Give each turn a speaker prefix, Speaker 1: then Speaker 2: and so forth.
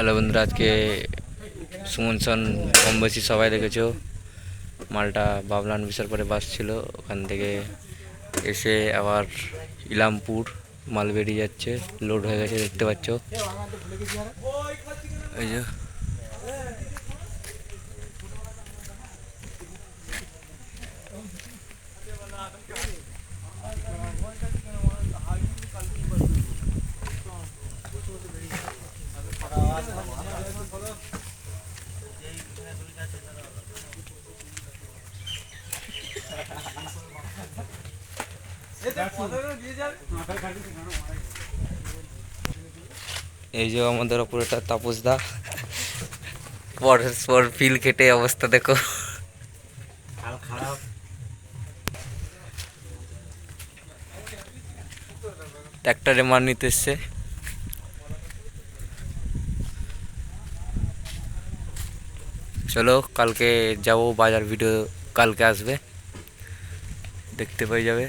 Speaker 1: Hello বন্ধুরা, আজকে সুমনসন কম বেশি সবাই দেখেছ। মালটা বাবলান বিশাল পরে বাস ছিল, ওখান থেকে এসে আবার ইলামপুর মাল বেরিয়ে যাচ্ছে, লোড হয়ে গেছে, দেখতে পাচ্ছ। এই যে। এই যে আমাদের অপারেটার তাপস দা পরস্পর ফিল কেটে অবস্থা দেখো। ট্র্যাক্টরে মার নিতে এসছে। চলো কালকে যাব বাজার ভিডিও কালকে আসবে। দেখতে পেয়ে যাবে।